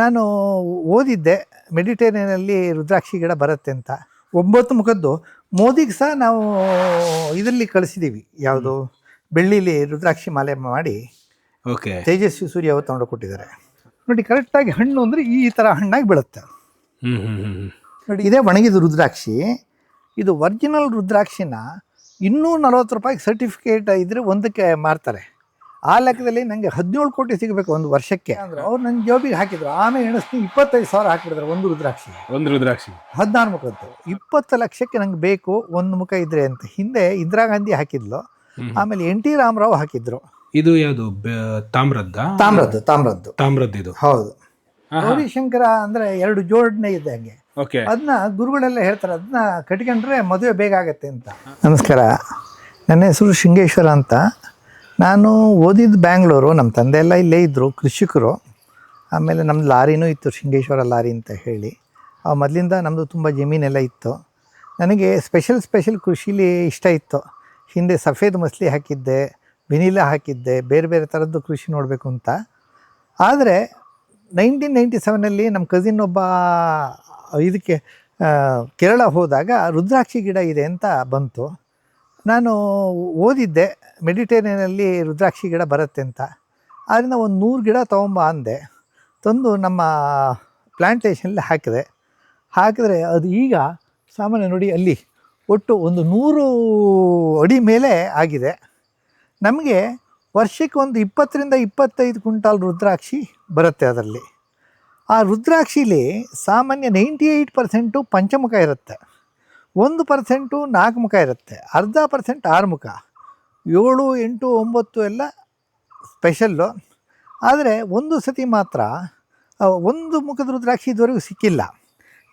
ನಾನು ಓದಿದ್ದೆ ಮೆಡಿಟೇರಿಯನಲ್ಲಿ ರುದ್ರಾಕ್ಷಿ ಗಿಡ ಬರುತ್ತೆ ಅಂತ. ಒಂಬತ್ತು ಮುಖದ್ದು ಮೋದಿಗೆ ಸಹ ನಾವು ಇದರಲ್ಲಿ ಕಳಿಸಿದ್ದೀವಿ ಯಾವುದು? ಬೆಳ್ಳಿಲಿ ರುದ್ರಾಕ್ಷಿ ಮಾಲೆ ಮಾಡಿ ಓಕೆ. ತೇಜಸ್ವಿ ಸೂರ್ಯ ಅವರು ತಗೊಂಡು ಕೊಟ್ಟಿದ್ದಾರೆ. ನೋಡಿ ಕರೆಕ್ಟಾಗಿ ಹಣ್ಣು ಅಂದರೆ ಈ ಥರ ಹಣ್ಣಾಗಿ ಬೀಳುತ್ತೆ. ನೋಡಿ ಇದೇ ಒಣಗಿದ ರುದ್ರಾಕ್ಷಿ ಇದು ಒರಿಜಿನಲ್ ರುದ್ರಾಕ್ಷಿನ ಇನ್ನೂ ನಲವತ್ತು ರೂಪಾಯಿಗೆ ಸರ್ಟಿಫಿಕೇಟ್ ಇದ್ರೆ ಒಂದಕ್ಕೆ ಮಾರ್ತಾರೆ. ಆ ಲೆಕ್ಕದಲ್ಲಿ ನನಗೆ ಹದಿನೇಳು ಕೋಟಿ ಸಿಗಬೇಕು ಒಂದು ವರ್ಷಕ್ಕೆ. ಅವ್ರು ನನ್ನ ಜೋಬಿಗೆ ಹಾಕಿದ್ರು. ಆಮೇಲೆ ಎಣಿಸ್ತೀನಿ ಇಪ್ಪತ್ತೈದು ಸಾವಿರ ಹಾಕಿಬಿಡಿದ್ರು ಒಂದು ರುದ್ರಾಕ್ಷಿ. ಒಂದು ರುದ್ರಾಕ್ಷಿ. ಹದಿನಾರು ಮುಖದ್ದು ಇಪ್ಪತ್ತು ಲಕ್ಷಕ್ಕೆ ನಂಗೆ ಬೇಕು ಒಂದು ಮುಖ ಇದ್ರೆ ಅಂತ. ಹಿಂದೆ ಇಂದಿರಾ ಗಾಂಧಿ ಹಾಕಿದ್ಲು ಆಮೇಲೆ ಎನ್ ಟಿ ರಾಮರಾವ್ ಹಾಕಿದ್ರು. ಇದು ಯಾವುದು? ತಾಮ್ರದ್ದ? ತಾಮ್ರದ್ದು ತಾಮ್ರದ್ದು. ತಾಮ್ರದ್ದು ಇದು. ಹೌದು. ಗೌರಿಶಂಕರ ಅಂದ್ರೆ ಎರಡು ಜೋಡಣೆ ಇದೆ ಹಂಗೆ. ಅದನ್ನ ಗುರುಗಳೆಲ್ಲ ಹೇಳ್ತಾರೆ ಅದನ್ನ ಕಟ್ಕೊಂಡ್ರೆ ಮದುವೆ ಬೇಗ ಆಗತ್ತೆ ಅಂತ. ನಮಸ್ಕಾರ. ನನ್ನ ಹೆಸರು ಶೃಂಗೇಶ್ವರ ಅಂತ. ನಾನು ಓದಿದ್ದು ಬ್ಯಾಂಗ್ಳೂರು ನಮ್ಮ ತಂದೆ ಎಲ್ಲ ಇಲ್ಲೇ ಇದ್ದರು ಕೃಷಿಕರು. ಆಮೇಲೆ ನಮ್ಮದು ಲಾರಿನೂ ಇತ್ತು, ಶೃಂಗೇಶ್ವರ ಲಾರಿ ಅಂತ ಹೇಳಿ. ಆ ಮೊದಲಿಂದ ನಮ್ಮದು ತುಂಬ ಜಮೀನೆಲ್ಲ ಇತ್ತು. ನನಗೆ ಸ್ಪೆಷಲ್ ಸ್ಪೆಷಲ್ ಕೃಷಿಲಿ ಇಷ್ಟ ಇತ್ತು. ಹಿಂದೆ ಸಫೇದ್ ಮಸ್ಲಿ ಹಾಕಿದ್ದೆ ವೆನಿಲಾ ಹಾಕಿದ್ದೆ, ಬೇರೆ ಬೇರೆ ಥರದ್ದು ಕೃಷಿ ನೋಡಬೇಕು ಅಂತ. ಆದರೆ ನೈನ್ಟೀನ್ ನೈಂಟಿ ಸೆವೆನಲ್ಲಿ ನಮ್ಮ ಕಸಿನ್ ಒಬ್ಬ ಇದಕ್ಕೆ ಕೇರಳ ಹೋದಾಗ ರುದ್ರಾಕ್ಷಿ ಗಿಡ ಇದೆ ಅಂತ ಬಂತು. ನಾನು ಓದಿದ್ದೆ ಮೆಡಿಟೇರಿಯನಲ್ಲಿ ರುದ್ರಾಕ್ಷಿ ಗಿಡ ಬರುತ್ತೆ ಅಂತ. ಆದ್ದರಿಂದ ಒಂದು ನೂರು ಗಿಡ ತೊಗೊಂಬ ಅಂದೆ. ತಂದು ನಮ್ಮ ಪ್ಲ್ಯಾಂಟೇಷನಲ್ಲಿ ಹಾಕಿದೆ. ಹಾಕಿದ್ರೆ ಅದು ಈಗ ಸಾಮಾನ್ಯ ನೋಡಿ ಅಲ್ಲಿ ಒಟ್ಟು ಒಂದು ನೂರು ಅಡಿ ಮೇಲೆ ಆಗಿದೆ. ನಮಗೆ ವರ್ಷಕ್ಕೆ ಒಂದು ಇಪ್ಪತ್ತರಿಂದ ಇಪ್ಪತ್ತೈದು ಕ್ವಿಂಟಾಲ್ ರುದ್ರಾಕ್ಷಿ ಬರುತ್ತೆ ಅದರಲ್ಲಿ. ಆ ರುದ್ರಾಕ್ಷಿಲಿ ಸಾಮಾನ್ಯ ನೈಂಟಿ ಏಯ್ಟ್ ಪರ್ಸೆಂಟು ಪಂಚಮುಖ ಇರುತ್ತೆ. ಒಂದು ಪರ್ಸೆಂಟು ನಾಲ್ಕು ಮುಖ ಇರುತ್ತೆ. ಅರ್ಧ ಪರ್ಸೆಂಟ್ ಆರು ಮುಖ. ಏಳು ಎಂಟು ಒಂಬತ್ತು ಎಲ್ಲ ಸ್ಪೆಷಲ್ಲು ಆದರೆ ಒಂದು ಸತಿ ಮಾತ್ರ ಒಂದು ಮುಖದ ರುದ್ರಾಕ್ಷಿ ಇದುವರೆಗೂ ಸಿಕ್ಕಿಲ್ಲ.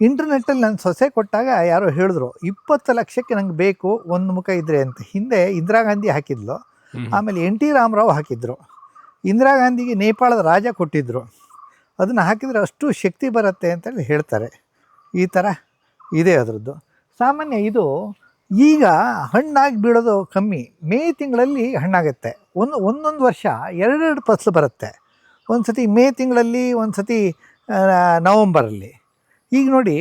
ಇಂಟರ್ನೆಟ್ಟಲ್ಲಿ ನನ್ನ ಸೊಸೆ ಕೊಟ್ಟಾಗ ಯಾರೋ ಹೇಳಿದ್ರು ಇಪ್ಪತ್ತು ಲಕ್ಷಕ್ಕೆ ನಂಗೆ ಬೇಕು ಒಂದು ಮುಖ ಇದ್ರೆ ಅಂತ. ಹಿಂದೆ ಇಂದಿರಾ ಗಾಂಧಿ ಹಾಕಿದ್ಲು. ಆಮೇಲೆ ಎನ್ ಟಿ ರಾಮರಾವ್ ಹಾಕಿದ್ರು. ಇಂದಿರಾ ಗಾಂಧಿಗೆ ನೇಪಾಳದ ರಾಜ ಕೊಟ್ಟಿದ್ದರು ಅದನ್ನು ಹಾಕಿದರೆ ಅಷ್ಟು ಶಕ್ತಿ ಬರುತ್ತೆ ಅಂತೇಳಿ ಹೇಳ್ತಾರೆ. ಈ ಥರ ಇದೆ ಅದರದ್ದು. ಸಾಮಾನ್ಯ ಇದು ಈಗ ಹಣ್ಣಾಗಿ ಬೀಳೋದು ಕಮ್ಮಿ. ಮೇ ತಿಂಗಳಲ್ಲಿ ಹಣ್ಣಾಗುತ್ತೆ. ಒಂದು ಒಂದೊಂದು ವರ್ಷ ಎರಡೆರಡು ಫಸಲು ಬರುತ್ತೆ. ಒಂದು ಸತಿ ಮೇ ತಿಂಗಳಲ್ಲಿ ಒಂದು ಸತಿ ನವಂಬರಲ್ಲಿ. ಈಗ ನೋಡಿ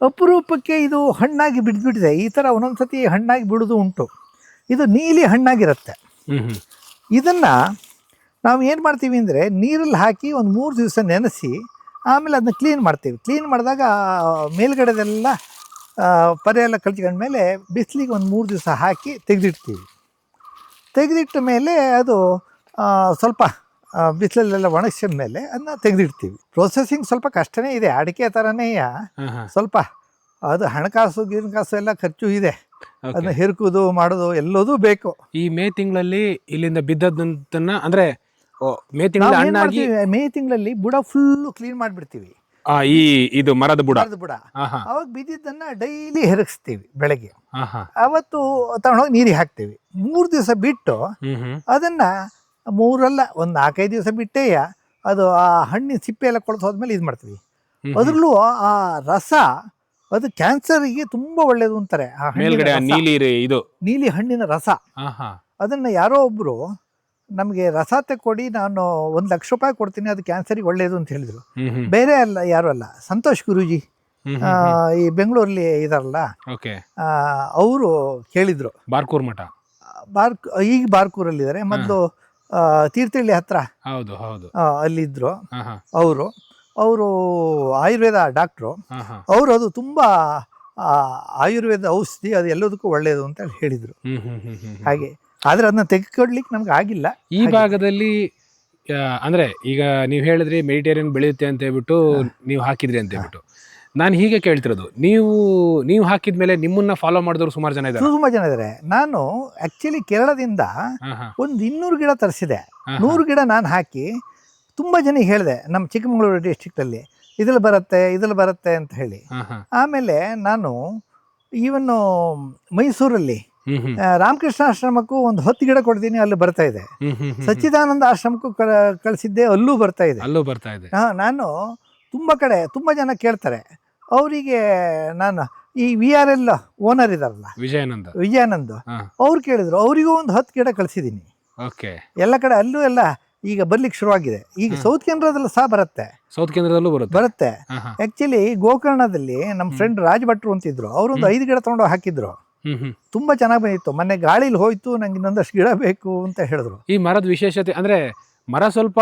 ಅಪರೂಪಕ್ಕೆ ಇದು ಹಣ್ಣಾಗಿ ಬಿಡ್ಬಿಟ್ಟಿದೆ ಈ ಥರ ಒಂದೊಂದು ಸತಿ ಹಣ್ಣಾಗಿ ಬಿಡೋದು ಉಂಟು. ಇದು ನೀಲಿ ಹಣ್ಣಾಗಿರುತ್ತೆ. ಇದನ್ನು ನಾವು ಏನು ಮಾಡ್ತೀವಿ ಅಂದರೆ ನೀರಲ್ಲಿ ಹಾಕಿ ಒಂದು ಮೂರು ದಿವಸ ನೆನೆಸಿ ಆಮೇಲೆ ಅದನ್ನ ಕ್ಲೀನ್ ಮಾಡ್ತೀವಿ. ಕ್ಲೀನ್ ಮಾಡಿದಾಗ ಮೇಲ್ಗಡೆದೆಲ್ಲ ಪರೆ ಎಲ್ಲ ಮೇಲೆ ಬಿಸಿಲಿಗೆ ಒಂದು ಮೂರು ದಿವಸ ಹಾಕಿ ತೆಗೆದಿಡ್ತೀವಿ. ತೆಗೆದಿಟ್ಟ ಮೇಲೆ ಅದು ಸ್ವಲ್ಪ ಬಿಸಿಲಲ್ಲೆಲ್ಲ ಒಣಗಿಸಿದ ಮೇಲೆ ಅದನ್ನ ತೆಗೆದಿಡ್ತೀವಿ. ಪ್ರೊಸೆಸಿಂಗ್ ಸ್ವಲ್ಪ ಕಷ್ಟನೇ ಇದೆ ಅಡಿಕೆ ಥರನೇ. ಸ್ವಲ್ಪ ಅದು ಹಣಕಾಸು ಗಿಣಕಾಸು ಎಲ್ಲ ಖರ್ಚು ಇದೆ. ಅದನ್ನ ಹೆರ್ಕೋದು ಮಾಡೋದು ಎಲ್ಲದೂ ಬೇಕು. ಈ ಮೇ ತಿಂಗಳಲ್ಲಿ ಇಲ್ಲಿಂದ ಬಿದ್ದದ್ದನ್ನ ಅಂದ್ರೆ ಮೇ ತಿಂಗಳಲ್ಲಿ ಮೇ ತಿಂಗಳಲ್ಲಿ ಬುಡ ಫುಲ್ ಕ್ಲೀನ್ ಮಾಡಿಬಿಡ್ತೀವಿ. ಆ, ಈ ಇದು ಮರದ ಬುಡ. ಮರದ ಬುಡ. ಅವಾಗ ಬಿದ್ದಿದ್ದನ್ನ ಡೈಲಿ ಹೆರಗಿಸ್ತೀವಿ ಬೆಳಗ್ಗೆ. ಅವತ್ತು ತಗೊಂಡೋಗಿ ನೀರಿಗೆ ಹಾಕ್ತೀವಿ. ಮೂರು ದಿವಸ ಬಿಟ್ಟು ಹ್ಮ್ ಹ್ಮ್. ಅದನ್ನ ಮೂರಲ್ಲ ಒಂದು ನಾಲ್ಕೈದು ದಿವಸ ಬಿಟ್ಟೇಯ ಅದು ಆ ಹಣ್ಣಿನ ಸಿಪ್ಪೆ ಎಲ್ಲ ಕೊಳ್ತು ಹೋದ್ಮೇಲೆ ಇದು ಮಾಡ್ತೀವಿ. ಹ್ಮ್. ಅದ್ರಲ್ಲೂ ಆ ರಸ ಅದು ಕ್ಯಾನ್ಸರ್ಗೆ ತುಂಬಾ ಒಳ್ಳೇದು ಅಂತಾರೆ ಆ ಹಣ್ಣಿನ ಮೇಲ್ಗಡೆ ಆ ರಸ. ನೀಲಿ ರೇ- ಇದು. ನೀಲಿ ಹಣ್ಣಿನ ರಸ. ಅದನ್ನ ಯಾರೋ ಒಬ್ಬರು ನಮಗೆ ರಸ ಕೊಡಿ ನಾನು ಒಂದು ಲಕ್ಷ ರೂಪಾಯಿ ಕೊಡ್ತೀನಿ ಅದು ಕ್ಯಾನ್ಸರಿಗೆ ಒಳ್ಳೆಯದು ಅಂತ ಹೇಳಿದರು. ಬೇರೆ ಅಲ್ಲ ಯಾರು ಅಲ್ಲ ಸಂತೋಷ್ ಗುರೂಜಿ ಈ ಬೆಂಗಳೂರಲ್ಲಿ ಇದಾರಲ್ಲ ಓಕೆ. ಅವರು ಕೇಳಿದರು. ಬಾರ್ಕೂರ್ ಮಠ. ಬಾರ್ಕ್ ಈಗ ಬಾರ್ಕೂರಲ್ಲಿದ್ದಾರೆ ಮೊದಲು ತೀರ್ಥಹಳ್ಳಿ ಹತ್ರ. ಹೌದು ಹೌದು. ಅಲ್ಲಿದ್ದರು ಅವರು ಅವರು ಆಯುರ್ವೇದ ಡಾಕ್ಟ್ರು. ಅವರು ಅದು ತುಂಬ ಆಯುರ್ವೇದ ಔಷಧಿ ಅದು ಎಲ್ಲದಕ್ಕೂ ಒಳ್ಳೆಯದು ಅಂತ ಹೇಳಿ ಹೇಳಿದರು. ಹಾಗೆ. ಆದರೆ ಅದನ್ನ ತೆಗೆದುಕೊಡ್ಲಿಕ್ಕೆ ನಮ್ಗೆ ಆಗಿಲ್ಲ. ಈ ಭಾಗದಲ್ಲಿ ಆ, ಅಂದ್ರೆ ಈಗ ನೀವು ಹೇಳಿದ್ರಿ ಮೆಡಿಟೇರಿಯನ್ ಬೆಳೆಯುತ್ತೆ ಅಂತ ಹೇಳ್ಬಿಟ್ಟು ನೀವು ಹಾಕಿದ್ರಿ ಅಂತ ಹೇಳ್ಬಿಟ್ಟು. ನಾನು ಹೀಗೆ ಕೇಳ್ತಿರೋದು ನೀವು ನೀವು ಹಾಕಿದ್ಮೇಲೆ ನಿಮ್ಮನ್ನ ಫಾಲೋ ಮಾಡಿದ್ರು ಸುಮಾರು ಜನ ಇದ್ದಾರೆ. ತುಂಬಾ ಜನ ಇದ್ದಾರೆ ನಾನು ಆಕ್ಚುಲಿ ಕೇರಳದಿಂದ ಒಂದು ಇನ್ನೂರು ಗಿಡ ತರಿಸಿದೆ. ನೂರು ಗಿಡ ನಾನು ಹಾಕಿ ತುಂಬ ಜನಿಗೆ ಹೇಳಿದೆ ನಮ್ಮ ಚಿಕ್ಕಮಗಳೂರು ಡಿಸ್ಟಿಕ್ಟಲ್ಲಿ ಇದ್ರಲ್ಲಿ ಬರುತ್ತೆ ಇದ್ರಲ್ಲಿ ಬರುತ್ತೆ ಅಂತ ಹೇಳಿ. ಆಮೇಲೆ ನಾನು ಈವನ್ನು ಮೈಸೂರಲ್ಲಿ ರಾಮಕೃಷ್ಣ ಆಶ್ರಮಕ್ಕೂ ಒಂದು ಹೊತ್ತು ಗಿಡ ಕೊಡ್ತೀನಿ ಅಲ್ಲಿ ಬರ್ತಾ ಇದೆ. ಸಚ್ಚಿದಾನಂದ ಆಶ್ರಮಕ್ಕೂ ಕಳಿಸಿದ್ದೆ ಅಲ್ಲೂ ಬರ್ತಾ ಇದೆ. ಅಲ್ಲೂ ಬರ್ತಾ ಇದೆ. ಹಾ, ನಾನು ತುಂಬ ಕಡೆ ತುಂಬ ಜನ ಕೇಳ್ತಾರೆ. ಅವರಿಗೆ ನಾನು ಈ ವಿ ಆರ್ ಎಲ್ ಓನರ್ ಇದಾರಲ್ಲ ವಿಜಯಾನಂದ. ವಿಜಯಾನಂದ್ ಅವ್ರು ಕೇಳಿದ್ರು ಅವರಿಗೂ ಒಂದು ಹತ್ತು ಗಿಡ ಕಳಿಸಿದ್ದೀನಿ. ಓಕೆ. ಎಲ್ಲ ಕಡೆ ಅಲ್ಲೂ ಎಲ್ಲ ಈಗ ಬರ್ಲಿಕ್ಕೆ ಶುರುವಾಗಿದೆ. ಈಗ ಸೌತ್ ಕೇಂದ್ರದಲ್ಲೂ ಸಹ ಬರುತ್ತೆ. ಸೌತ್ ಕೇಂದ್ರದಲ್ಲೂ ಬರುತ್ತೆ. ಬರುತ್ತೆ. ಆಕ್ಚುಲಿ ಗೋಕರ್ಣದಲ್ಲಿ ನಮ್ಮ ಫ್ರೆಂಡ್ ರಾಜ್ ಭಟ್ರು ಅಂತಿದ್ರು. ಅವರೊಂದು ಐದು ಗಿಡ ತಗೊಂಡು ಹಾಕಿದ್ರು. ತುಂಬಾ ಚೆನ್ನಾಗಿ ಬಂದಿತ್ತು. ಮೊನ್ನೆ ಗಾಳಿಲಿ ಹೋಯ್ತು ನಂಗೆ ಇನ್ನೊಂದಷ್ಟು ಗಿಡ ಬೇಕು ಅಂತ ಹೇಳಿದ್ರು. ಈ ಮರದ ವಿಶೇಷತೆ ಅಂದ್ರೆ ಮರ ಸ್ವಲ್ಪ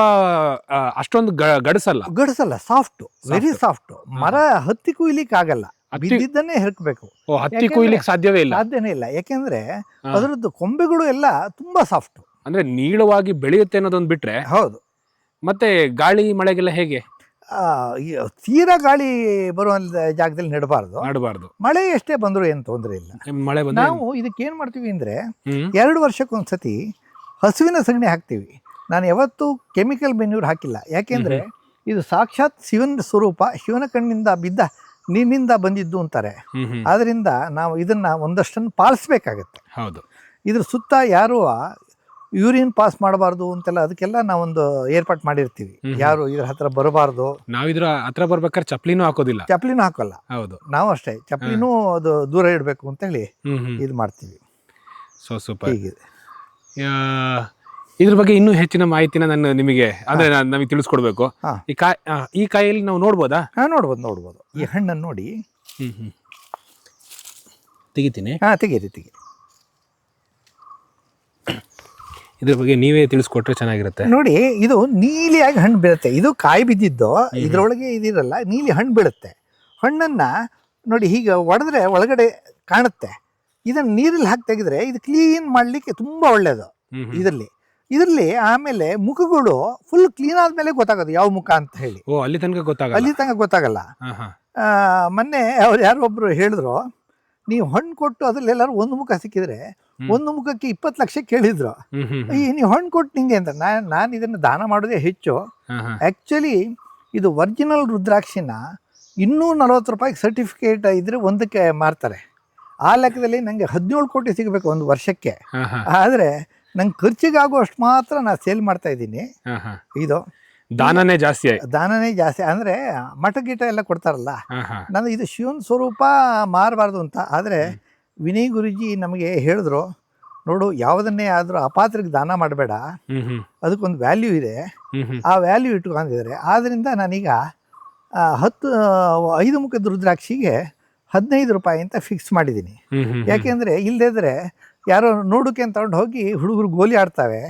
ಅಷ್ಟೊಂದು ಗಡಸಲ್ಲ. ಗಡಸಲ್ಲ ಸಾಫ್ಟ್ ವೆರಿ ಸಾಫ್ಟ್ ಮರ ಹತ್ತಿ ಕುಯ್ಲಿಕ್ಕೆ ಆಗಲ್ಲ. ಬಿದ್ದಿದ್ದನ್ನೇ ಹೆರ್ಕಬೇಕು. ಓ ಹತ್ತಿ ಕುಯ್ಲಿಕ್ಕೆ ಸಾಧ್ಯವೇ ಇಲ್ಲ. ಸಾಧ್ಯನೇ ಇಲ್ಲ. ಯಾಕೆಂದ್ರೆ. ಅದರದ್ದು ಕೊಂಬೆಗಳು ಎಲ್ಲ ತುಂಬಾ ಸಾಫ್ಟ್ ಅಂದ್ರೆ ನೀಳವಾಗಿ ಬೆಳೆಯುತ್ತೆ ಅನ್ನೋದೊಂದು ಬಿಟ್ರೆ ಹೌದು. ಮತ್ತೆ ಗಾಳಿ ಮಳೆಗೆಲ್ಲ ಹೇಗೆ? ತೀರಾ ಗಾಳಿ ಬರುವಂತ ಜಾಗದಲ್ಲಿ ನೆಡಬಾರ್ದು. ಆಡಬಾರ್ದು ಮಳೆ ಎಷ್ಟೇ ಬಂದರೂ ಏನು ತೊಂದರೆ ಇಲ್ಲ. ಮಳೆ ಬಂದ್ರೆ ನಾವು ಇದಕ್ಕೆ ಏನು ಮಾಡ್ತೀವಿ ಅಂದ್ರೆ ಹ್ಮ್. ಎರಡು ವರ್ಷಕ್ಕೊಂದ್ಸತಿ ಹಸುವಿನ ಸಗಣಿ ಹಾಕ್ತೀವಿ. ನಾನು ಯಾವತ್ತೂ ಕೆಮಿಕಲ್ ಮೆನ್ಯೂರ್ ಹಾಕಿಲ್ಲ. ಯಾಕೆಂದ್ರೆ ಇದು ಸಾಕ್ಷಾತ್ ಶಿವನ ಸ್ವರೂಪ ಶಿವನ ಕಣ್ಣಿಂದ ಬಿದ್ದ ನಿನ್ನಿಂದ ಬಂದಿದ್ದು ಅಂತಾರೆ. ಹ್ಮ್ ಹ್ಮ್. ಆದ್ರಿಂದ ನಾವು ಇದನ್ನ ಒಂದಷ್ಟನ್ನು ಪಾಲಿಸ್ಬೇಕಾಗತ್ತೆ. ಹೌದು. ಇದ್ರ ಸುತ್ತ ಯಾರು ಯೂರಿನ್ ಪಾಸ್ ಮಾಡಬಾರ್ದು ಅಂತೆಲ್ಲ ಅದಕ್ಕೆಲ್ಲ ನಾವೊಂದು ಏರ್ಪಾಟ್ ಮಾಡಿರ್ತೀವಿ. ಯಾರು ಇದ್ರ ಹತ್ರ ಬರಬಾರ್ದು. ನಾವಿದ್ರ ಹತ್ರ ಬರ್ಬೇಕಾದ್ರೆ ಚಪ್ಲಿನೂ ಹಾಕೋದಿಲ್ಲ. ಚಪ್ಲಿನೂ ಹಾಕಲ್ಲ. ಹೌದು. ನಾವು ಅಷ್ಟೇ. ಚಪ್ಲಿನೂ ಅದು ದೂರ ಇಡಬೇಕು ಅಂತೇಳಿ ಹೇಳಿ ಇದು ಮಾಡ್ತೀವಿ. So super. ಹೀಗಿದೆ. ಇದ್ರ ಬಗ್ಗೆ ಇನ್ನೂ ಹೆಚ್ಚಿನ ಮಾಹಿತಿನ ನಾನು ನಿಮಗೆ ಅಂದ್ರೆ ನಾನು ನಮಗೆ ತಿಳಿಸ್ಕೊಡ್ಬೇಕು. ಹಾ. ಈ ಕಾಯಿ ಆ, ಈ ಕಾಯಲ್ಲಿ ನಾವು ನೋಡ್ಬೋದಾ? ಹಾಂ ನೋಡ್ಬೋದು ನೋಡ್ಬೋದು. ಈ ಹಣ್ಣನ್ನು ನೋಡಿ. ಹ್ಮ್ ಹ್ಮ್. ತೆಗಿತೀನಿ. ಹಾಂ ತೆಗೀರಿ ತೆಗೀರಿ. ಇದ್ರ ಬಗ್ಗೆ ನೀವೇ ತಿಳಿಸ್ಕೊಟ್ರೆ ಚೆನ್ನಾಗಿರುತ್ತೆ. ನೋಡಿ ಇದು ನೀಲಿಯಾಗಿ ಹಣ್ಣು ಬೀಳುತ್ತೆ. ಇದು ಕಾಯಿ ಬಿದ್ದಿದ್ದು ಇದರೊಳಗೆ ಇದಿರಲ್ಲ ನೀಲಿ ಹಣ್ಣು ಬೀಳುತ್ತೆ. ಹಣ್ಣನ್ನು ನೋಡಿ ಹೀಗೆ ಒಡೆದ್ರೆ ಒಳಗಡೆ ಕಾಣುತ್ತೆ. ಇದನ್ನ ನೀರಲ್ಲಿ ಹಾಕಿ ತೆಗೆದ್ರೆ ಇದು ಕ್ಲೀನ್ ಮಾಡಲಿಕ್ಕೆ ತುಂಬ ಒಳ್ಳೆಯದು. ಇದರಲ್ಲಿ. ಇದರಲ್ಲಿ ಆಮೇಲೆ ಮುಖಗಳು ಫುಲ್ ಕ್ಲೀನ್ ಆದ್ಮೇಲೆ ಗೊತ್ತಾಗೋದು ಯಾವ ಮುಖ ಅಂತ ಹೇಳಿ. ಓ ಅಲ್ಲಿ ತನಕ ಗೊತ್ತಾಗಲ್ಲ. ಅಲ್ಲಿ ತನಕ ಗೊತ್ತಾಗಲ್ಲ. ಮೊನ್ನೆ ಅವ್ರು ಯಾರೋ ಒಬ್ರು ಹೇಳಿದ್ರು ನೀವು ಹಣ್ಣು ಕೊಟ್ಟು ಅದ್ರಲ್ಲಿ ಎಲ್ಲರೂ ಒಂದು ಮುಖ ಸಿಕ್ಕಿದ್ರೆ ಒಂದು ಮುಖಕ್ಕೆ ಇಪ್ಪತ್ತು ಲಕ್ಷ ಕೇಳಿದ್ರು. ಈ ನೀವು ಹಣ್ಣು ಕೊಟ್ಟು ನಿಂಗೆ ಅಂತ ನಾನು ನಾನು ಇದನ್ನು ದಾನ ಮಾಡೋದೇ ಹೆಚ್ಚು. ಆ್ಯಕ್ಚುಲಿ ಇದು ಒರಿಜಿನಲ್ ರುದ್ರಾಕ್ಷಿನ ಇನ್ನೂ ನಲವತ್ತು ರೂಪಾಯಿಗೆ ಸರ್ಟಿಫಿಕೇಟ್ ಇದ್ರೆ ಒಂದಕ್ಕೆ ಮಾರ್ತಾರೆ. ಆ ಲೆಕ್ಕದಲ್ಲಿ ನನಗೆ ಹದಿನೇಳು ಕೋಟಿ ಸಿಗಬೇಕು ಒಂದು ವರ್ಷಕ್ಕೆ. ಆದರೆ ನಂಗೆ ಖರ್ಚಿಗಾಗುವಷ್ಟು ಮಾತ್ರ ನಾನು ಸೇಲ್ ಮಾಡ್ತಾ ಇದ್ದೀನಿ. ಇದು. ದಾನನೇ ಜಾಸ್ತಿ ಆಯ್ತು. ದಾನನೇ ಜಾಸ್ತಿ ಅಂದ್ರೆ ಮಠ ಗೀಟ ಎಲ್ಲ ಕೊಡ್ತಾರಲ್ಲ. ನಾನು ಇದು ಶಿವನ್ ಸ್ವರೂಪ ಮಾರಬಾರ್ದು ಅಂತ ಆದ್ರೆ ವಿನಯ್ ಗುರುಜಿ ನಮಗೆ ಹೇಳಿದ್ರು ನೋಡು ಯಾವುದನ್ನೇ ಆದ್ರೂ ಅಪಾತ್ರಕ್ಕೆ ದಾನ ಮಾಡಬೇಡ. ಅದಕ್ಕೊಂದು ವ್ಯಾಲ್ಯೂ ಇದೆ. ಆ ವ್ಯಾಲ್ಯೂ ಇಟ್ಕೊಂಡಿದ್ದಾರೆ. ಆದ್ರಿಂದ ನಾನೀಗ ಹತ್ತು ಐದು ಮುಖ ರುದ್ರಾಕ್ಷಿಗೆ ಹದಿನೈದು ರೂಪಾಯಿ ಅಂತ ಫಿಕ್ಸ್ ಮಾಡಿದ್ದೀನಿ. ಯಾಕೆಂದ್ರೆ ಇಲ್ಲದಿದ್ರೆ ಯಾರೋ ನೋಡೋಕೆ ಅಂತ ತಗೊಂಡು ಹೋಗಿ ಹುಡುಗರು ಗೋಲಿ ಆಡ್ತಾವೆ.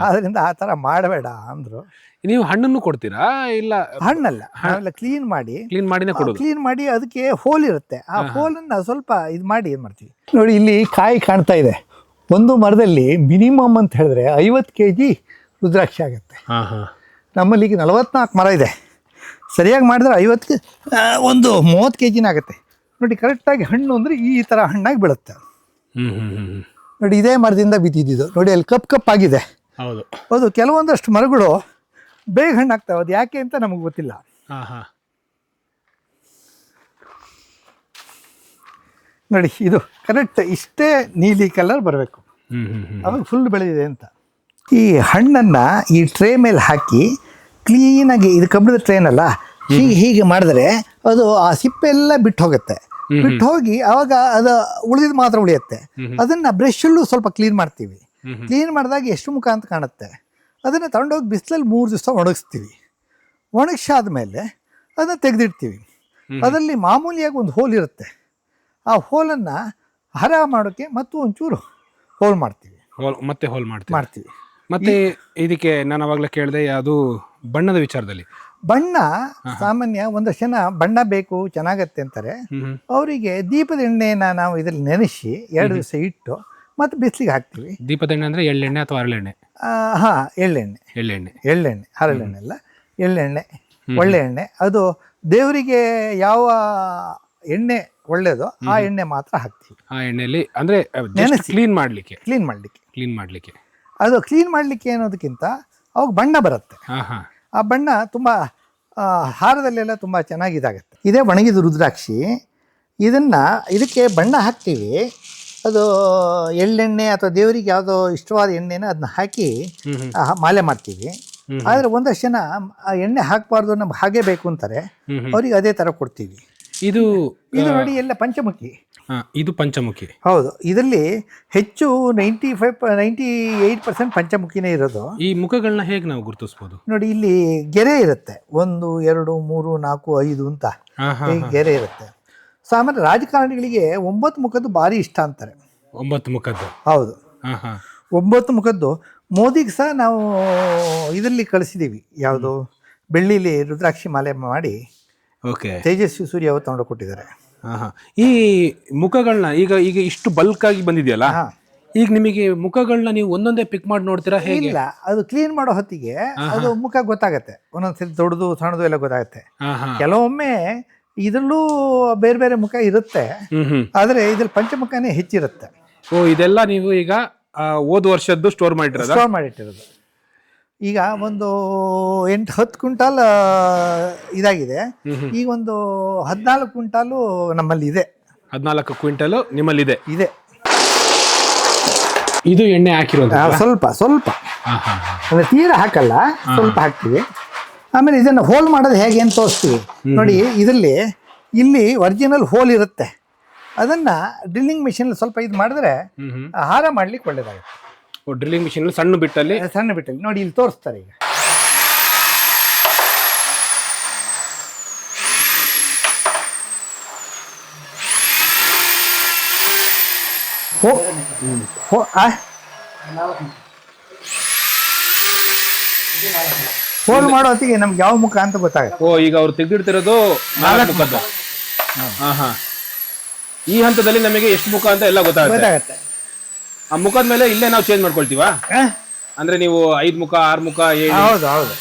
ಆದ್ದರಿಂದ ಆ ಥರ ಮಾಡಬೇಡ ಅಂದರು. ನೀವು ಹಣ್ಣನ್ನು ಕೊಡ್ತೀರಾ? ಇಲ್ಲ ಹಣ್ಣಲ್ಲ ಹಣ್ಣಲ್ಲ ಕ್ಲೀನ್ ಮಾಡಿ. ಕ್ಲೀನ್ ಮಾಡಿನೇ ಕೊಡೋದು. ಕ್ಲೀನ್ ಮಾಡಿ ಅದಕ್ಕೆ ಹೋಲ್ ಇರುತ್ತೆ. ಆ ಹೋಲನ್ನು ಸ್ವಲ್ಪ ಇದು ಮಾಡಿ ಏನು ಮಾಡ್ತೀವಿ? ನೋಡಿ ಇಲ್ಲಿ ಕಾಯಿ ಕಾಣ್ತಾ ಇದೆ. ಒಂದು ಮರದಲ್ಲಿ ಮಿನಿಮಮ್ ಅಂತ ಹೇಳಿದ್ರೆ ಐವತ್ತು ಕೆ ಜಿ ರುದ್ರಾಕ್ಷಿ ಆಗುತ್ತೆ. ಹಾ ಹಾ. ನಮ್ಮಲ್ಲಿ ಈಗ ನಲವತ್ನಾಲ್ಕು ಮರ ಇದೆ. ಸರಿಯಾಗಿ ಮಾಡಿದ್ರೆ ಐವತ್ತು ಒಂದು ಮೂವತ್ತು ಕೆ ಜಿನ ಆಗುತ್ತೆ. ನೋಡಿ ಕರೆಕ್ಟಾಗಿ ಹಣ್ಣು ಅಂದರೆ ಈ ಥರ ಹಣ್ಣಾಗಿ ಬೀಳುತ್ತೆ ನೋಡಿ ಇದೇ ಮರದಿಂದ ಬಿದ್ದಿದ್ದು ನೋಡಿ ಅಲ್ಲಿ ಕಪ್ ಕಪ್ ಆಗಿದೆ. ಹೌದು. ಹೌದು ಕೆಲವೊಂದಷ್ಟು ಮರಗಳು ಬೇಗ ಹಣ್ಣಾಗ್ತಾವೆ. ಅದು ಯಾಕೆ ಅಂತ ನಮಗೆ ಗೊತ್ತಿಲ್ಲ. ನೋಡಿ ಇದು ಕರೆಕ್ಟ್ ಇಷ್ಟೇ ನೀಲಿ ಕಲರ್ ಬರಬೇಕು. ಅವಾಗ ಫುಲ್ ಬೆಳೆದಿದೆ ಅಂತ. ಈ ಹಣ್ಣನ್ನು ಈ ಟ್ರೇ ಮೇಲೆ ಹಾಕಿ ಕ್ಲೀನಾಗಿ ಇದು ಕಬ್ಬಿಣದ ಟ್ರೇನ್ ಅಲ್ಲ ಹೀಗೆ ಹೀಗೆ ಮಾಡಿದ್ರೆ ಅದು ಆ ಸಿಪ್ಪೆ ಎಲ್ಲ ಬಿಟ್ಟು ಹೋಗುತ್ತೆ. ಬಿಟ್ಟು ಹೋಗಿ ಅವಾಗ ಅದು ಉಳಿದಿದ್ದು ಮಾತ್ರ ಉಳಿಯುತ್ತೆ. ಅದನ್ನು ಬ್ರಷಲ್ಲೂ ಸ್ವಲ್ಪ ಕ್ಲೀನ್ ಮಾಡ್ತೀವಿ. ಕ್ಲೀನ್ ಮಾಡಿದಾಗ ಎಷ್ಟು ಮುಖ ಅಂತ ಕಾಣುತ್ತೆ. ಅದನ್ನು ತಗೊಂಡೋಗಿ ಬಿಸಿಲಲ್ಲಿ ಮೂರು ದಿವಸ ಒಣಗಿಸ್ತೀವಿ. ಆದಮೇಲೆ ಅದನ್ನು ತೆಗೆದಿಡ್ತೀವಿ. ಅದರಲ್ಲಿ ಮಾಮೂಲಿಯಾಗಿ ಒಂದು ಹೋಲ್ ಇರುತ್ತೆ. ಆ ಹೋಲನ್ನು ಹರ ಮಾಡೋಕ್ಕೆ ಮತ್ತು ಒಂಚೂರು ಹೋಲ್ ಮಾಡ್ತೀವಿ. ಹೋಲ್ ಮತ್ತೆ ಹೋಲ್ ಮಾಡ್ತೀವಿ. ಮಾಡ್ತೀವಿ. ಮತ್ತೆ ಇದಕ್ಕೆ ನಾನು ಅವಾಗಲೇ ಕೇಳಿದೆ ಅದು ಬಣ್ಣದ ವಿಚಾರದಲ್ಲಿ. ಬಣ್ಣ ಸಾಮಾನ್ಯ ಒಂದಷ್ಟು ಜನ ಬಣ್ಣ ಬೇಕು ಚೆನ್ನಾಗತ್ತೆ ಅಂತಾರೆ. ಅವರಿಗೆ ದೀಪದ ಎಣ್ಣೆನ ನಾವು ಇದರಲ್ಲಿ ನೆನೆಸಿ ಎರಡು ದಿವಸ ಇಟ್ಟು ಮತ್ತು ಬಿಸಿಲಿಗೆ ಹಾಕ್ತೀವಿ. ದೀಪದ ಎಣ್ಣೆ ಅಂದ್ರೆ ಎಳ್ಳೆಣ್ಣೆ ಅಥವಾ ಹರಳೆಣ್ಣೆ ಹಾಂ ಎಳ್ಳೆಣ್ಣೆ. ಎಳ್ಳೆಣ್ಣೆ. ಎಳ್ಳೆಣ್ಣೆ ಹರಳೆಣ್ಣೆ ಅಲ್ಲ. ಎಳ್ಳೆಣ್ಣೆ ಒಳ್ಳೆ ಎಣ್ಣೆ. ಅದು ದೇವರಿಗೆ ಯಾವ ಎಣ್ಣೆ ಒಳ್ಳೇದು ಆ ಎಣ್ಣೆ ಮಾತ್ರ ಹಾಕ್ತೀವಿ. ಆ ಎಣ್ಣೆಯಲ್ಲಿ ಅಂದ್ರೆ ನೆನೆಸಿ. ಕ್ಲೀನ್ ಮಾಡ್ಲಿಕ್ಕೆ? ಕ್ಲೀನ್ ಮಾಡಲಿಕ್ಕೆ. ಕ್ಲೀನ್ ಮಾಡ್ಲಿಕ್ಕೆ. ಅದು ಕ್ಲೀನ್ ಮಾಡಲಿಕ್ಕೆ ಅನ್ನೋದಕ್ಕಿಂತ ಅವಾಗ ಬಣ್ಣ ಬರುತ್ತೆ. ಆ ಬಣ್ಣ ತುಂಬ ಹಾರದಲ್ಲೆಲ್ಲ ತುಂಬ ಚೆನ್ನಾಗಿ ಇದಾಗುತ್ತೆ ಇದೇ ಒಣಗಿದ ರುದ್ರಾಕ್ಷಿ. ಇದನ್ನು ಇದಕ್ಕೆ ಬಣ್ಣ ಹಾಕ್ತೀವಿ. ಅದು ಎಳ್ಳೆಣ್ಣೆ ಅಥವಾ ದೇವರಿಗೆ ಯಾವುದೋ ಇಷ್ಟವಾದ ಎಣ್ಣೆನ ಅದನ್ನ ಹಾಕಿ ಮಾಲೆ ಮಾಡ್ತೀವಿ. ಆದ್ರೆ ಒಂದಷ್ಟು ಜನ ಆ ಎಣ್ಣೆ ಹಾಕಬಾರ್ದು ನಮ್ಗೆ ಹಾಗೆ ಬೇಕು ಅಂತಾರೆ. ಅವ್ರಿಗೆ ಅದೇ ತರ ಕೊಡ್ತೀವಿ. ಇದು ಇದು ನೋಡಿ ಎಲ್ಲ ಪಂಚಮುಖಿ. ಇದು ಪಂಚಮುಖಿ. ಹೌದು. ಇದರಲ್ಲಿ ಹೆಚ್ಚು ninety five ninety eight percent ಪಂಚಮುಖಿನೇ ಇರೋದು. ಈ ಮುಖಗಳನ್ನ ಹೇಗೆ ನಾವು ಗುರುತಿಸ್ಬೋದು? ನೋಡಿ ಇಲ್ಲಿ ಗೆರೆ ಇರುತ್ತೆ. ಒಂದು ಎರಡು ಮೂರು ನಾಲ್ಕು ಐದು ಅಂತ. ಈ ಗೆರೆ ಇರುತ್ತೆ. ಸಾಮಾನ್ಯ ರಾಜಕಾರಣಿಗಳಿಗೆ ಒಂಬತ್ತು ಮುಖದ್ದು ಭಾರಿ ಇಷ್ಟ ಅಂತಾರೆ. ಒಂಬತ್ತು ಮುಖದ್ದು? ಹೌದು. ಹಾ ಹಾ. ಒಂಬತ್ತು ಮುಖದ್ದು ಮೋದಿಗೆ ಸಹ ನಾವು ಇದರಲ್ಲಿ ಕಳಿಸಿದ್ದೀವಿ ಯಾವುದು? ಬೆಳ್ಳಿಲಿ ರುದ್ರಾಕ್ಷಿ ಮಾಲೆ ಮಾಡಿ ಓಕೆ. ತೇಜಸ್ವಿ ಸೂರ್ಯ ಅವರು ತಗೊಂಡು ಕೊಟ್ಟಿದ್ದಾರೆ. ಹಾ ಹಾ. ಈ ಮುಖಗಳನ್ನ ಈಗ ಈಗ ಇಷ್ಟು ಬಲ್ಕ್ ಆಗಿ ಬಂದಿದೆಯಲ್ಲ? ಹಾ. ಈಗ ನಿಮಗೆ ಮುಖಗಳನ್ನ ನೀವು ಒಂದೊಂದೇ ಪಿಕ್ ಮಾಡಿ ನೋಡ್ತೀರಾ ಹೇಗೆ? ಇಲ್ಲ ಅದು ಕ್ಲೀನ್ ಮಾಡೋ ಹೊತ್ತಿಗೆ ಅದು ಮುಖ ಗೊತ್ತಾಗತ್ತೆ. ಒಂದೊಂದ್ಸರಿ ದೊಡ್ಡದು ಸಣ್ಣದು ಎಲ್ಲ ಗೊತ್ತಾಗತ್ತೆ. ಹಾ ಹಾ. ಕೆಲವೊಮ್ಮೆ ಇದರಲ್ಲೂ ಬೇರೆ ಬೇರೆ ಮುಖ ಇರುತ್ತೆ. ಆದರೆ ಇದ್ರಲ್ಲಿ ಪಂಚಮುಖನೇ ಹೆಚ್ಚಿರುತ್ತೆ. ಓ ಇದೆಲ್ಲ ನೀವು ಈಗ ಹೋದ ವರ್ಷದ್ದು ಸ್ಟೋರ್ ಮಾಡಿರೋದು? ಸ್ಟೋರ್ ಮಾಡಿಟ್ಟಿರೋದು. ಈಗ ಒಂದು ಎಂಟು ಹತ್ತು ಕ್ವಿಂಟಾಲ್ ಇದಾಗಿದೆ. ಈಗ ಒಂದು ಹದಿನಾಲ್ಕು ಕ್ವಿಂಟಾಲು ನಮ್ಮಲ್ಲಿ ಇದೆ ಹದಿನಾಲ್ಕು ಕ್ವಿಂಟಲ್ ನಿಮ್ಮಲ್ಲಿದೆ? ಇದೆ. ಇದು ಎಣ್ಣೆ ಹಾಕಿರೋದು? ಸ್ವಲ್ಪ ಸ್ವಲ್ಪ. ಅಂದ್ರೆ ತೀರಾ ಹಾಕಲ್ಲ ಸ್ವಲ್ಪ ಹಾಕ್ತೀವಿ. ಆಮೇಲೆ ಇದನ್ನು ಹೋಲ್ ಮಾಡೋದು ಹೇಗೆ ಅಂತ ತೋರಿಸ್ತೀವಿ. ನೋಡಿ ಇದರಲ್ಲಿ ಇಲ್ಲಿ ಒರಿಜಿನಲ್ ಹೋಲ್ ಇರುತ್ತೆ. ಅದನ್ನು ಡ್ರಿಲ್ಲಿಂಗ್ ಮಿಷಿನ್ ಸ್ವಲ್ಪ ಇದು ಮಾಡಿದ್ರೆ ಹಾರ ಮಾಡ್ಲಿಕ್ಕೆ ಒಳ್ಳೇದಾಗುತ್ತೆ. ಓ ಡ್ರಿಲ್ಲಿಂಗ್ ಮಿಷಿನ್ ಸಣ್ಣ ಬಿಟ್ಟಲ್ಲಿ? ಸಣ್ಣ ಬಿಟ್ಟಲ್ಲಿ. ನೋಡಿ ಇಲ್ಲಿ ತೋರಿಸ್ತಾರೆ ಈಗ. ಆ. ಹೋಲ್ ಮಾಡೋ ಹೊತ್ತಿಗೆ ನಮ್ಗೆ ಯಾವ ಮುಖ ಅಂತ ಗೊತ್ತಾಗುತ್ತೆ. ಓ ಈಗ ಅವ್ರು ತೆಗೆದಿಡ್ತಿರೋದು ನಾಲ್ಕು ಮುಖದ್ದು. ಹಾ ಹಾ. ಈ ಹಂತದಲ್ಲಿ ನಮಗೆ ಎಷ್ಟು ಮುಖ ಅಂತ ಎಲ್ಲ ಗೊತ್ತಾಗುತ್ತೆ. ಗೊತ್ತಾಗತ್ತೆ. ಆ ಮುಖದ ಮೇಲೆ ಇಲ್ಲೇ ನಾವು ಚೇಂಜ್ ಮಾಡ್ಕೊಳ್ತೀವಾ? ಆ? ಅಂದ್ರೆ ನೀವು ಐದ್ ಮುಖ ಆರ್ ಮುಖ ಏಳು? ಹೌದು ಹೌದು.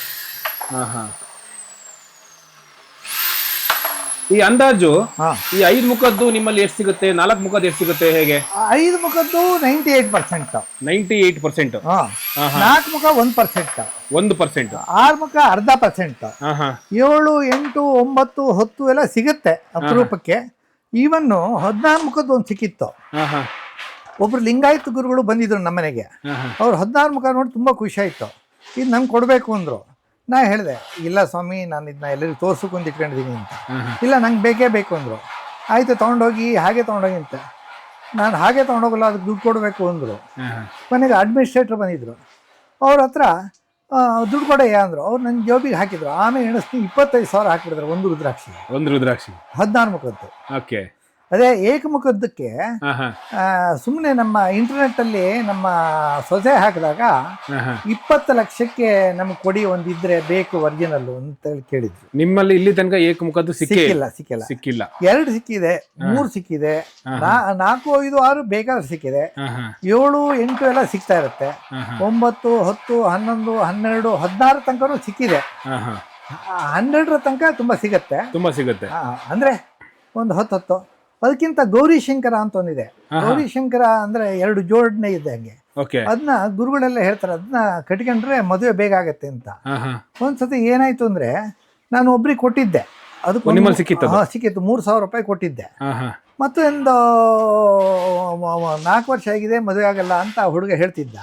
ಹಾ ಹಾ. ಈ ಅಂದಾಜು ಈ ಐದು ಮುಖದ್ದು ನಿಮ್ಮಲ್ಲಿ ಎಷ್ಟು ಸಿಗುತ್ತೆ? ನಾಲ್ಕು ಮುಖದ್ದು ಎಷ್ಟು ಸಿಗುತ್ತೆ? ಹೇಗೆ? ಐದು ಮುಖದ್ದು ninety eight percent. Ninety eight percent ನಾಲ್ಕು ಮುಖ ಒಂದ್ ಪರ್ಸೆಂಟ್. ಒಂದು ಪರ್ಸೆಂಟ್. ಆರು ಮುಖ ಅರ್ಧ ಪರ್ಸೆಂಟ್. ಏಳು ಎಂಟು ಒಂಬತ್ತು ಹತ್ತು ಎಲ್ಲ ಸಿಗುತ್ತೆ ಅಪರೂಪಕ್ಕೆ. ಈವನ್ ಹದಿನಾರು ಮುಖದ್ದು ಒಂದು ಸಿಕ್ಕಿತ್ತು. ಒಬ್ರು ಲಿಂಗಾಯತ್ ಗುರುಗಳು ಬಂದಿದ್ರು ನಮ್ಮನೆಗೆ. ಅವ್ರು ಹದಿನಾರು ಮುಖ ನೋಡಿ ತುಂಬಾ ಖುಷಿ ಆಯ್ತು. ಇದು ನಂಗೆ ಕೊಡಬೇಕು ಅಂದರು. ನಾ ಹೇಳಿದೆ ಇಲ್ಲ ಸ್ವಾಮಿ ನಾನು ಇದನ್ನ ಎಲ್ಲರಿಗೂ ತೋರ್ಸಕ್ಕೆ ಇಟ್ಕೊಂಡಿದ್ದೀನಿ ಅಂತ. ಇಲ್ಲ ನಂಗೆ ಬೇಕೇ ಬೇಕು ಅಂದರು. ಆಯಿತು ತೊಗೊಂಡೋಗಿ ಹಾಗೆ ತೊಗೊಂಡೋಗಿ ಅಂತ. ನಾನು ಹಾಗೆ ತೊಗೊಂಡೋಗಲ್ಲ ಅದಕ್ಕೆ ದುಡ್ಡು ಕೊಡಬೇಕು ಅಂದರು. ಮನೆಗೆ ಅಡ್ಮಿನಿಸ್ಟ್ರೇಟ್ರ್ ಬಂದಿದ್ದರು ಅವ್ರ ಹತ್ರ ದುಡ್ಡು ಯಾ ಅಂದರು. ಅವ್ರು ನನ್ನ ಜೋಬಿಗೆ ಹಾಕಿದ್ರು. ಆಮೇಲೆ ಎಣಿಸ್ತೀನಿ ಇಪ್ಪತ್ತೈದು ಸಾವಿರ ಹಾಕಿಬಿಡಿದ್ರು ಒಂದು ರುದ್ರಾಕ್ಷಿ. ಒಂದು ರುದ್ರಾಕ್ಷಿ. ಹದಿನಾರು ಮುಖದ್ದು. ಓಕೆ. ಅದೇ ಏಕಮುಖದ್ದಕ್ಕೆ ಸುಮ್ಮನೆ ನಮ್ಮ ಇಂಟರ್ನೆಟ್ ಅಲ್ಲಿ ನಮ್ಮ ಸೊಸೆ ಹಾಕಿದಾಗ ಇಪ್ಪತ್ತು ಲಕ್ಷಕ್ಕೆ ನಮ್ಗೆ ಕೊಡಿ ಒಂದಿದ್ರೆ ಬೇಕು ಒರಿಜಿನಲ್ ಅಂತ ಹೇಳಿ ಕೇಳಿದ್ರು. ನಿಮ್ಮಲ್ಲಿ ಇಲ್ಲಿ ತನಕ ಏಕಮುಖದ್ದು ಸಿಕ್ಕಿಲ್ಲ ಸಿಕ್ಕಿಲ್ಲ. ಸಿಕ್ಕಿಲ್ಲ. ಎರಡು ಸಿಕ್ಕಿದೆ ಮೂರು ಸಿಕ್ಕಿದೆ ನಾಲ್ಕು ಐದು ಆರು ಬೇಕಾದ್ರೆ ಸಿಕ್ಕಿದೆ. ಏಳು ಎಂಟು ಎಲ್ಲ ಸಿಗ್ತಾ ಇರುತ್ತೆ. ಒಂಬತ್ತು ಹತ್ತು ಹನ್ನೊಂದು ಹನ್ನೆರಡು ಹದಿನಾರು ತನಕನೂ ಸಿಕ್ಕಿದೆ. ಹನ್ನೆರಡರ ತನಕ ತುಂಬಾ ಸಿಗತ್ತೆ. ತುಂಬಾ ಸಿಗುತ್ತೆ. ಅಂದ್ರೆ ಒಂದು ಹತ್ತು ಹತ್ತು. ಅದಕ್ಕಿಂತ ಗೌರಿಶಂಕರ ಅಂತ ಒಂದಿದೆ ಗೌರಿಶಂಕರ ಅಂದ್ರೆ ಎರಡು ಜೋಡಣೆ ಇದೆ ಹಂಗೆ. ಅದನ್ನ ಗುರುಗಳೆಲ್ಲ ಹೇಳ್ತಾರೆ ಅದನ್ನ ಕಟ್ಕೊಂಡ್ರೆ ಮದುವೆ ಬೇಗ ಆಗತ್ತೆ ಅಂತ. ಒಂದ್ಸತಿ ಏನಾಯ್ತು ಅಂದ್ರೆ ನಾನು ಒಬ್ರಿಗೆ ಕೊಟ್ಟಿದ್ದೆ. ಅದಕ್ಕೆ ಸಿಕ್ಕಿತ್ತು ಸಿಕ್ಕಿತ್ತು ಮೂರು ಸಾವಿರ ರೂಪಾಯಿ ಕೊಟ್ಟಿದ್ದೆ. ಹಾ ಹಾ ಮತ್ತೆ ಒಂದು ನಾಲ್ಕು ವರ್ಷ ಆಗಿದೆ ಮದುವೆ ಆಗಲ್ಲ ಅಂತ ಹುಡುಗ ಹೇಳ್ತಿದ್ದ.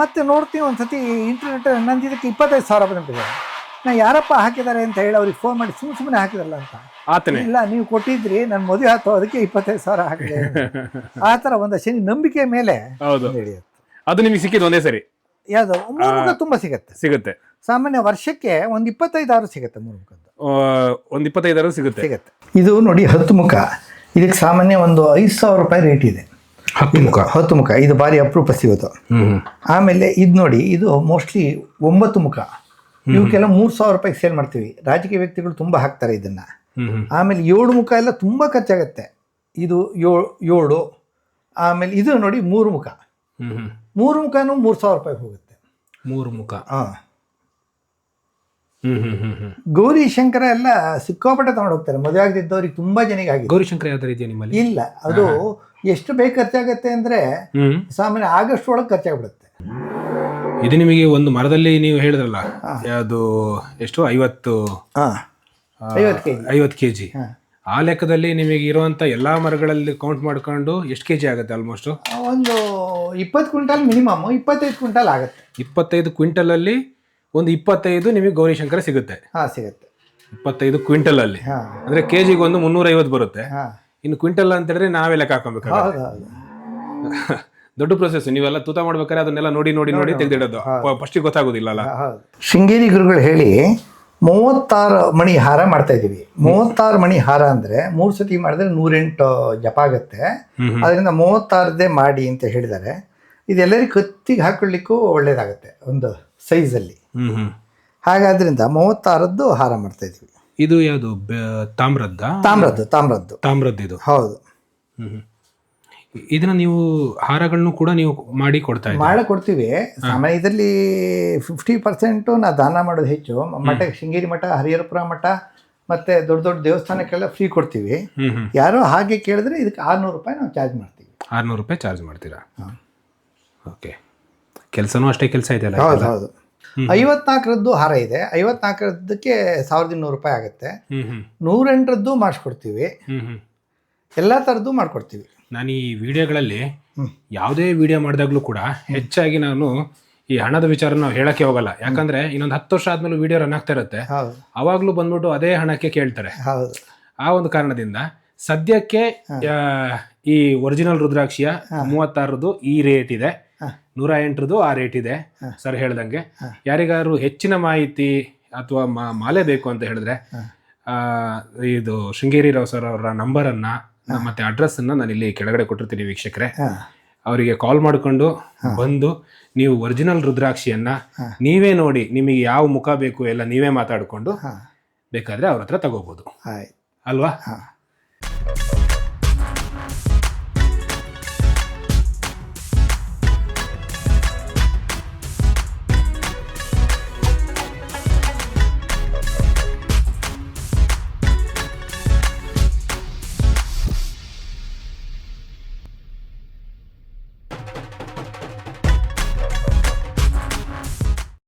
ಮತ್ತೆ ನೋಡ್ತೀನಿ ಒಂದ್ಸತಿ ಇಂಟರ್ನೆಟ್ ನಂದಿದ್ದಕ್ಕೆ ಇಪ್ಪತ್ತೈದು ಸಾವಿರ ಬಂದಿದೆ ನಾ ಯಾರಪ್ಪ ಹಾಕಿದ್ದಾರೆ ಅಂತ ಹೇಳಿ ಅವ್ರಿಗೆ ಫೋನ್ ಮಾಡಿ ಸುಮ್ಮನೆ ಸುಮ್ಮನೆ ಹಾಕಿದ್ರಲ್ಲ ಅಂತ. ಆತನೇ. ಇಲ್ಲ ನೀವು ಕೊಟ್ಟಿದ್ರಿ ನನ್ನ ಮದುವೆ ಆಯ್ತು ಅದಕ್ಕೆ ಇಪ್ಪತ್ತೈದು ಸಾವಿರ ಹಾಕಿದೆ. ಆ ಥರ ಒಂದು ಶನಿ ನಂಬಿಕೆ ಮೇಲೆ ಹೌದು. ನಡೆಯುತ್ತೆ. ಅದು ನಿಮಗೆ ಸಿಕ್ಕಿದ್ದು ಒಂದೇ ಸರಿ? ಯಾವುದು? ತುಂಬಾ ಸಿಗುತ್ತೆ. ಸಿಗುತ್ತೆ. ಸಾಮಾನ್ಯ ವರ್ಷಕ್ಕೆ ಒಂದು ಇಪ್ಪತ್ತೈದಾರು ಸಿಗುತ್ತೆ ಮೂರು ಒಂದು ಆ, ಒಂದ್ ಇಪ್ಪತ್ತೈದಾರು ಸಿಗುತ್ತೆ. ಸಿಗುತ್ತೆ. ಇದು ನೋಡಿ ಹತ್ತು ಮುಖ. ಇದಕ್ಕೆ ಸಾಮಾನ್ಯ ಒಂದು ಐದು ಸಾವಿರ ರೂಪಾಯಿ ರೇಟ್ ಇದೆ. ಹತ್ತು ಮುಖ. ಹತ್ತು ಮುಖ. ಇದು ಭಾರಿ ಅಪರೂಪ ಸಿಗೋದು. ಹ್ಮ್ ಆಮೇಲೆ ಇದು ನೋಡಿ ಇದು ಮೋಸ್ಟ್ಲಿ ಒಂಬತ್ತು ಮುಖ. ಇವಕ್ಕೆಲ್ಲ ಮೂರು ಸಾವಿರ ರೂಪಾಯಿ ಸೇಲ್ ಮಾಡ್ತೀವಿ. ರಾಜಕೀಯ ವ್ಯಕ್ತಿಗಳು ತುಂಬ ಹಾಕ್ತಾರೆ ಇದನ್ನು. ಆಮೇಲೆ ಏಳು ಮುಖ ಎಲ್ಲ ತುಂಬ ಖರ್ಚಾಗತ್ತೆ. ಇದು ಏಳು ಆಮೇಲೆ ಇದು ನೋಡಿ ಮೂರು ಮುಖ. ಮೂರು ಮುಖನೂ ಮೂರು ಸಾವಿರ ರೂಪಾಯಿ ಹೋಗುತ್ತೆ. ಮೂರು ಮುಖ. ಹಾಂ. ಗೌರಿ ಶಂಕರ ಎಲ್ಲ ಸಿಕ್ಕಾಪಟ್ಟೆ ತಗೊಂಡು ಹೋಗ್ತಾರೆ. ಮದುವೆ ಆಗದಿದ್ದವ್ರಿಗೆ ತುಂಬಾ ಜನಿಗೆ ಆಗಿದೆ ಗೌರಿಶಂಕರ ಯಾವ್ದಾರು ಇದೆಯಾ ನಿಮ್ಮಲ್ಲಿ? ಇಲ್ಲ. ಅದು ಎಷ್ಟು ಬೇಗ ಖರ್ಚಾಗತ್ತೆ ಅಂದ್ರೆ ಸಾಮಾನ್ಯ ಆಗಸ್ಟ್ ಒಳಗೆ ಖರ್ಚಾಗ್ಬಿಡುತ್ತೆ. ಇದು ನಿಮಗೆ ಒಂದು ಮರದಲ್ಲಿ ನೀವು ಹೇಳಿದ್ರಲ್ಲ ಅದು ಎಷ್ಟು? ಐವತ್ತು ಹಾ. ಐವತ್ತು ಕೆ ಜಿ ಕೆ ಆ ಲೆಕ್ಕದಲ್ಲಿ ನಿಮಗೆ ಇರುವಂತ ಎಲ್ಲಾ ಮರಗಳಲ್ಲಿ ಕೌಂಟ್ ಮಾಡ್ಕೊಂಡು ಎಷ್ಟು ಕೆ ಜಿ ಆಗುತ್ತೆ ಆಲ್ಮೋಸ್ಟ್ ಒಂದು ಇಪ್ಪತ್ತು ಕ್ವಿಂಟಲ್ ಮಿನಿಮಮ್ ಇಪ್ಪತ್ತೈದು ಕ್ವಿಂಟಲ್ ಆಗುತ್ತೆ. ಇಪ್ಪತ್ತೈದು ಕ್ವಿಂಟಲ್ ಅಲ್ಲಿ ಒಂದು ಇಪ್ಪತ್ತೈದು ನಿಮಗೆ ಗೌರಿಶಂಕರ ಸಿಗುತ್ತೆ. ಹಾಂ ಸಿಗುತ್ತೆ. ಇಪ್ಪತ್ತೈದು ಕ್ವಿಂಟಲ್ ಅಲ್ಲಿ ಅಂದ್ರೆ ಅಂದ್ರೆ ಕೆಜಿಗೆ ಒಂದು ಮುನ್ನೂರ ಐವತ್ತು ಬರುತ್ತೆ. ಹಾ. ಇನ್ನು ಕ್ವಿಂಟಲ್ ಅಂತ ಹೇಳಿದ್ರೆ ನಾವೇ ಲೆಕ್ಕ ಹಾಕೊಬೇಕಾಗುತ್ತೆ ಹೌದು ಹೌದು. ದೊಡ್ಡ ಪ್ರೊಸೆಸ್ ನೀವೆಲ್ಲ ತೂತ ಮಾಡ್ಬೇಕಾದ್ರೆ ಅದನ್ನೆಲ್ಲ ನೋಡಿ ನೋಡಿ ನೋಡಿ ತೆಗೆದಿಡೋದು. ಫಸ್ಟಿಗೆ ಗೊತ್ತಾಗೋದಿಲ್ಲ ಅಲ್ಲ ಶೃಂಗೇರಿ ಗುರುಗಳು ಹೇಳಿ ಮೂವತ್ತಾರು ಮಣಿ ಹಾರ ಮಾಡ್ತಾ ಇದೀವಿ ಮೂವತ್ತಾರು ಮಣಿ ಹಾರ ಅಂದ್ರೆ ಮೂರು ಸತಿ ಮಾಡಿದ್ರೆ ನೂರೆಂಟು ಜಪ ಆಗುತ್ತೆ. ಅದರಿಂದ ಮೂವತ್ತಾರದೇ ಮಾಡಿ ಅಂತ ಹೇಳಿದ್ದಾರೆ. ಇದೆಲ್ಲರಿಗೂ ಕತ್ತಿಗೆ ಹಾಕೊಳ್ಳಿಕ್ಕೂ ಒಳ್ಳೇದಾಗುತ್ತೆ ಒಂದು ಸೈಜಲ್ಲಿ ಹಾಗಾದ್ರಿಂದ ಮೂವತ್ತಾರದ್ದು ಹಾರ ಮಾಡ್ತಾ ಇದೀವಿ ಇದು ಯಾವುದು? ತಾಮ್ರದ್ದ? ತಾಮ್ರದ್ದು ತಾಮ್ರದ್ದು. ತಾಮ್ರದ್ದು ಇದು. ಹೌದು. ಇದನ್ನ ನೀವು ಹಾರಗಳನ್ನು ಕೂಡ ನೀವು ಮಾಡಿ ಕೊಡ್ತಾ ಇದ್ದೀರಾ? ಮಾಡೇ ಕೊಡ್ತೀವಿ. ಸಾಮಾನ್ಯ ಇದರಲ್ಲಿ ಫಿಫ್ಟಿ ಪರ್ಸೆಂಟು ನಾ ದಾನ ಮಾಡೋದು ಹೆಚ್ಚು. ಮಠ ಶೃಂಗೇರಿ ಮಠ ಹರಿಹರಪುರ ಮಠ ಮತ್ತೆ ದೊಡ್ಡ ದೊಡ್ಡ ದೇವಸ್ಥಾನಕ್ಕೆಲ್ಲ ಫ್ರೀ ಕೊಡ್ತೀವಿ. ಹ್ಮ್ ಹ್ಮ್. ಯಾರೋ ಹಾಗೆ ಕೇಳಿದ್ರೆ ಇದಕ್ಕೆ ಆರುನೂರು ರೂಪಾಯಿ ನಾವು ಚಾರ್ಜ್ ಮಾಡ್ತೀವಿ. ಆರ್ನೂರು ರೂಪಾಯಿ ಚಾರ್ಜ್ ಮಾಡ್ತೀರಾ? ಓಕೆ ಕೆಲಸನೂ ಅಷ್ಟೇ ಕೆಲಸ ಇದೆ ಹೌದು ಹೌದು. ಐವತ್ನಾಲ್ಕರದ್ದು ಹಾರ ಇದೆ. ಐವತ್ನಾಲ್ಕರದ್ದಕ್ಕೆ ಸಾವಿರದ ಇನ್ನೂರು ರೂಪಾಯಿ ಆಗುತ್ತೆ. ಹ್ಮ್ ಹ್ಮ್. ನೂರೆಂಟರದ್ದು ಮಾಡಿಸ್ಕೊಡ್ತೀವಿ ಹ್ಮ್ ಹ್ಮ್. ಎಲ್ಲ ಥರದ್ದು ಮಾಡ್ಕೊಡ್ತೀವಿ. ನಾನು ಈ ವಿಡಿಯೋಗಳಲ್ಲಿ ಯಾವುದೇ ವಿಡಿಯೋ ಮಾಡಿದಾಗಲೂ ಕೂಡ ಹೆಚ್ಚಾಗಿ ನಾನು ಈ ಹಣದ ವಿಚಾರ ನಾವು ಹೇಳಕ್ಕೆ ಹೋಗಲ್ಲ. ಯಾಕಂದ್ರೆ ಇನ್ನೊಂದು ಹತ್ತು ವರ್ಷ ಆದ್ಮೇಲೆ ವಿಡಿಯೋ ರನ್ ಆಗ್ತಾ ಇರುತ್ತೆ. ಅವಾಗ್ಲೂ ಬಂದ್ಬಿಟ್ಟು ಅದೇ ಹಣಕ್ಕೆ ಕೇಳ್ತಾರೆ. ಆ ಒಂದು ಕಾರಣದಿಂದ ಸದ್ಯಕ್ಕೆ ಈ ಒರಿಜಿನಲ್ ರುದ್ರಾಕ್ಷಿಯ ಮೂವತ್ತಾರದು ಈ ರೇಟ್ ಇದೆ. ನೂರ ಎಂಟರದು ಆ ರೇಟ್ ಇದೆ ಸರ್ ಹೇಳ್ದಂಗೆ. ಯಾರಿಗಾದ್ರು ಹೆಚ್ಚಿನ ಮಾಹಿತಿ ಅಥವಾ ಮಾಲೆ ಬೇಕು ಅಂತ ಹೇಳಿದ್ರೆ ಇದು ಶೃಂಗೇರಿ ರಾವ್ ಸರ್ ಅವರ ನಂಬರನ್ನ ಮತ್ತೆ ಅಡ್ರೆಸ್ ಅನ್ನ ನಾನು ಇಲ್ಲಿ ಕೆಳಗಡೆ ಕೊಟ್ಟಿರ್ತೀನಿ ವೀಕ್ಷಕರೇ. ಅವರಿಗೆ ಕಾಲ್ ಮಾಡಿಕೊಂಡು ಬಂದು ನೀವು ಒರಿಜಿನಲ್ ರುದ್ರಾಕ್ಷಿಯನ್ನ ನೀವೇ ನೋಡಿ ನಿಮಗೆ ಯಾವ ಮುಖ ಬೇಕು ಎಲ್ಲ ನೀವೇ ಮಾತಾಡಿಕೊಂಡು ಬೇಕಾದ್ರೆ ಅವ್ರ ಹತ್ರ ತಗೋಬಹುದು ಅಲ್ವಾ?